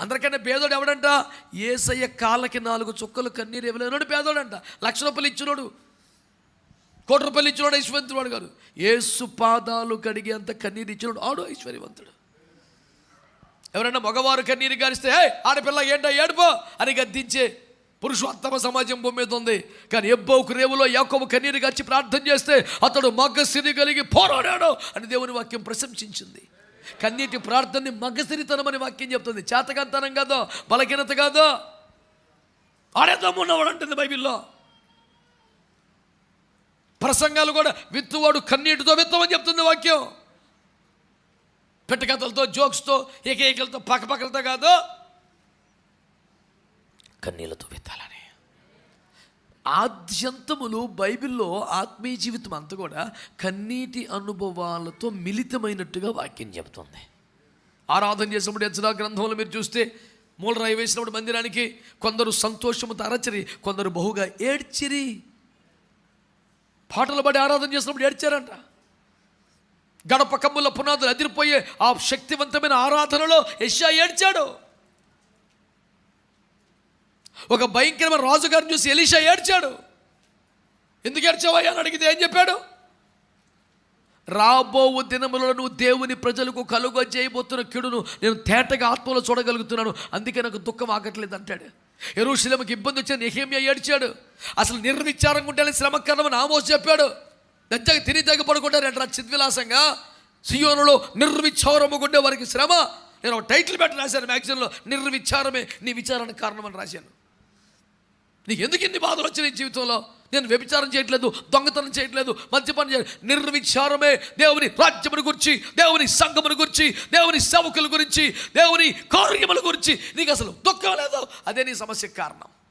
అందరికన్నా పేదోడు ఎవడంట? ఏసయ్య కాళ్ళకి నాలుగు చుక్కలు కన్నీరు ఇవ్వలేనోడు పేదోడంట. లక్ష రూపాయలు ఇచ్చినోడు. కోటి రూపాయలు ఇచ్చినోడు ఐశ్వర్యవంతుడు కాదు ఏసు పాదాలు కడిగి అంత కన్నీరు ఇచ్చినోడు. ఆడు ఐశ్వర్యవంతుడు. ఎవరైనా మగవారు కన్నీరు గారిస్తే హే ఆడపిల్ల ఏంటో ఏడుపో! అని గద్దించే పురుషోత్తమ సమాజం భూమి మీద ఉంది. కానీ ఎబ్బోకు రేవులో యాకోబు కన్నీరు గార్చి ప్రార్థన చేస్తే అతడు మగ్గసిరి కలిగి పోరాడాడు అని దేవుని వాక్యం ప్రశంసించింది. కన్నీటి ప్రార్థనని మగసిరితనం అని వాక్యం చెప్తుంది. చేతకంతనం కాదో బలహీనత కాదో. ఆడేద్దాము ఉన్నవాడు అంటుంది బైబిల్లో. ప్రసంగాలు కూడా విత్తువాడు కన్నీటితో విత్తమని చెప్తుంది వాక్యం. పెట్టకథలతో జోక్స్తో ఏకైకలతో పక్కపక్కలతో కాదు. కన్నీళ్ళతో విత్తాలని. ఆద్యంతములు బైబిల్లో ఆత్మీయ జీవితం అంతా కూడా కన్నీటి అనుభవాలతో మిళితమైనట్టుగా వాక్యం చెబుతుంది. ఆరాధన చేసినప్పుడు యజ్రా గ్రంథంలో మీరు చూస్తే మూలరాయి వేసినప్పుడు మందిరానికి కొందరు సంతోషముతో అరచరి కొందరు బహుగా ఏడ్చిరి. పాటలు పడి ఆరాధన చేసినప్పుడు ఏడ్చారంట. గడప కమ్ముల పునాదులు అదిరిపోయే ఆ శక్తివంతమైన ఆరాధనలో యశా ఏడ్చాడు. ఒక భయంకరమైన రాజుగారిని చూసి ఎలీషా ఏడ్చాడు. ఎందుకు ఏడ్చావయ్యా? అని అడిగితే ఏం చెప్పాడు? రాబో దినములలో నువ్వు దేవుని ప్రజలకు కలుగ చేయబోతున్న కిడును నేను తేటగా ఆత్మలో చూడగలుగుతున్నాను. అందుకే నాకు దుఃఖం ఆగట్లేదు అంటాడు. ఎరుశలేముకి ఇబ్బంది వచ్చిన నెహేమియా ఏడ్చాడు. అసలు నిర్విచారంగా ఉండాలని శ్రమ కారణమని ఆమోస్ చెప్పాడు. దచ్చగా తిని తగ్గ పడుకుంటారంటారు చిద్విలాసంగా? సియోనులో నిర్విచారము ఉండే వారికి శ్రమ. నేను ఒక టైటిల్ పెట్టి రాశాను మ్యాగజైన్లో నిర్విచారమే నీ విచారానికి కారణమని రాశాను. నీకు ఎందుకు ఇన్ని బాధలు వచ్చినాయి ఈ జీవితంలో? నేను వ్యభిచారం చేయట్లేదు దొంగతనం చేయట్లేదు మద్యపానం చేయ నిర్విచారమే దేవుని రాజ్యమును గురించి దేవుని సంఘమును గురించి దేవుని సేవకుల గురించి దేవుని కార్యముల గురించి. నీకు అసలు దుఃఖం లేదు? అదే నీ సమస్యకు కారణం.